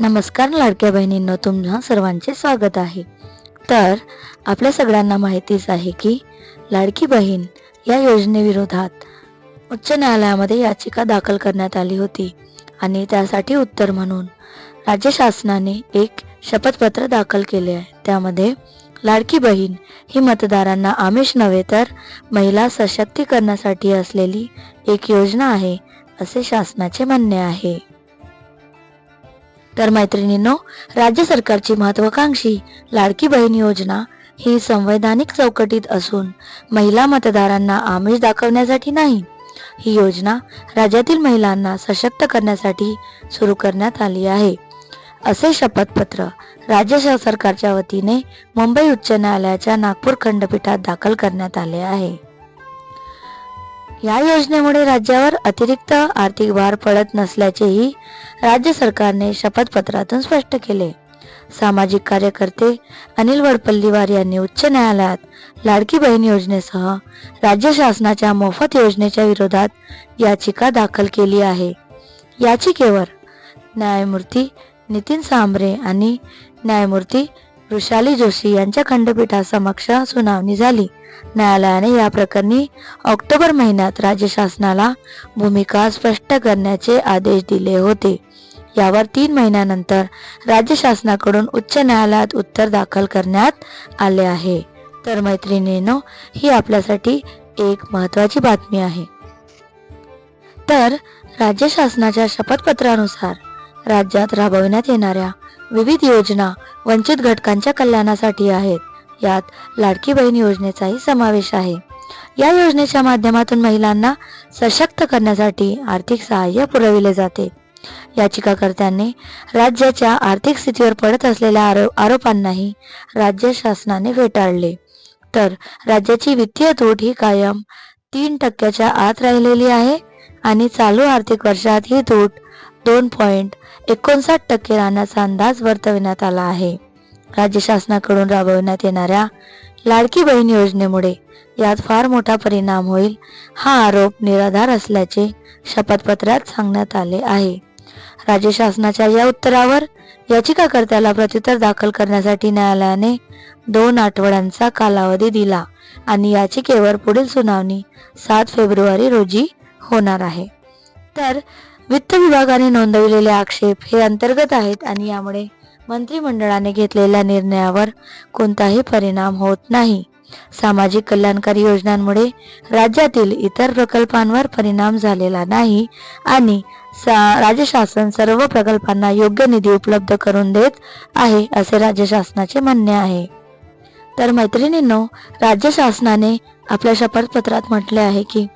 नमस्कार लाडक्या बहिणींनो तुम्हा सर्वांचे स्वागत आहे. तर आपल्या सगळ्यांना माहितीच आहे की लाडकी बहीण या योजनेविरोधात उच्च न्यायालयामध्ये याचिका दाखल करण्यात आली होती आणि त्यासाठी उत्तर म्हणून राज्य शासनाने एक शपथपत्र दाखल केले आहे. त्यामध्ये लाडकी बहीण ही मतदारांना आमिष नव्हे तर महिला सशक्तीकरणासाठी असलेली एक योजना आहे असे शासनाचे म्हणणे आहे. तर मैत्रिणींनो राज्य सरकारची महत्वाकांक्षी लाडकी बहीण योजना ही संवैधानिक चौकटीत असून महिला मतदारांना आमिष दाखवण्यासाठी नाही. ही योजना राज्यातील महिलांना सशक्त करण्यासाठी सुरू करण्यात आली आहे. असे शपथपत्र राज्य श- सरकारच्या वतीने मुंबई उच्च न्यायालयाच्या नागपूर खंडपीठात दाखल करण्यात आले आहे. या योजनेमुळे राज्यावर अतिरिक्त आर्थिक भार पडत नसल्याचेही राज्य सरकारने शपथपत्रातून स्पष्ट केले. सामाजिक कार्यकर्ते अनिल वडपल्लीवार यांनी उच्च न्यायालयात लाडकी बहीण योजनेसह राज्य शासनाच्या मोफत योजनेच्या विरोधात याचिका दाखल केली आहे. याचिकेवर न्यायमूर्ती नितीन सांबरे आणि न्यायमूर्ती वृषाली जोशी यांच्या खंडपीठासमक्ष सुनावणी झाली. न्यायालयाने या प्रकरणी ऑक्टोबर महिन्यात राज्य शासनाला भूमिका स्पष्ट करण्याचे आदेश दिले होते. यावर तीन महिन्यानंतर राज्य शासनाकडून उच्च न्यायालयात उत्तर दाखल करण्यात आले आहे. तर मैत्रिणीनो ही आपल्यासाठी एक महत्वाची बातमी आहे. तर राज्य शासनाच्या शपथपत्रानुसार राज्यात राबविण्यात येणाऱ्या विविध योजना वंचित घटकांच्या कल्याणासाठी आहेत. यात लाडकी बहीण योजनेचाही समावेश आहे. या योजनेच्या माध्यमातून महिलांना सशक्त करण्यासाठी आर्थिक सहाय्य पुरविले जाते. याचिकाकर्त्यांनी राज्याच्या आर्थिक स्थितीवर पडत असलेल्या आरो आरोपांनाही राज्य शासनाने फेटाळले. तर राज्याची वित्तीय तूट ही कायम तीन टक्क्याच्या आत राहिलेली आहे आणि चालू आर्थिक वर्षात ही तूट दोन पॉईंट एकोणसाठ टक्के राहण्याचा अंदाज वर्तविण्यात आला आहे. राज्य शासनाकडून राबविण्यात येणाऱ्या लाडकी बहीण योजनेमुळे यात फार मोठा परिणाम होईल हा आरोप निराधार असल्याचे शपथपत्रात सांगण्यात आले आहे. राज्य शासनाच्या या उत्तरावर याचिकाकर्त्याला प्रत्युत्तर दाखल करण्यासाठी न्यायालयाने दोन आठवड्यांचा कालावधी दिला आणि याचिकेवर पुढील सुनावणी सात फेब्रुवारी रोजी होणार आहे. तर वित्त विभागाने नोंदविलेले आक्षेप हे अंतर्गत आहेत आणि यामुळे मंत्रिमंडळाने घेतलेल्या निर्णयावर कोणताही परिणाम होत नाही. सामाजिक कल्याणकारी योजनांमुळे राज्यातील इतर प्रकल्पांवर परिणाम झालेला नाही आणि सा- राज्य शासन सर्व प्रकल्पांना योग्य निधी उपलब्ध करून देत आहे असे राज्य शासनाचे म्हणणे आहे. तर मैत्रिणींनो राज्य शासनाने आपल्या शपथपत्रात म्हटले आहे की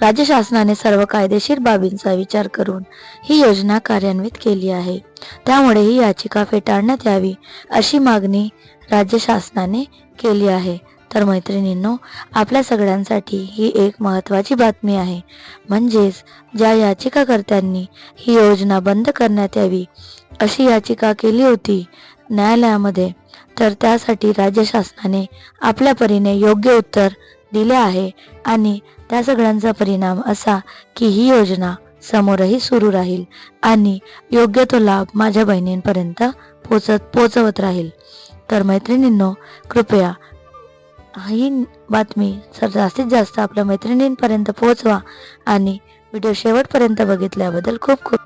राज्य शासनाने सर्व कायदेशीर बाबींचा विचार करून ही योजना कार्यान्वित केली आहे. त्यामुळे ही याचिका फेटाळण्यात यावी अशी मागणी राज्य शासनाने केली आहे. तर मैत्रिणींनो आपल्या सगळ्यांसाठी ही एक महत्त्वाची बातमी आहे. म्हणजेच ज्या याचिकाकर्त्यांनी ही योजना बंद करण्यात यावी अशी याचिका केली होती न्यायालयामध्ये. तर त्यासाठी राज्य शासनाने आपल्या परीने योग्य उत्तर दिले आहे. आणि त्या सगळ्यांचा परिणाम असा की ही योजना समोरही सुरू राहील आणि योग्य तो लाभ माझ्या बहिणींपर्यंत पोचत पोचवत राहील. तर मैत्रिणींनो कृपया ही बातमी सर जास्तीत जास्त आपल्या मैत्रिणींपर्यंत पोहोचवा आणि व्हिडिओ शेवटपर्यंत बघितल्याबद्दल खूप खूप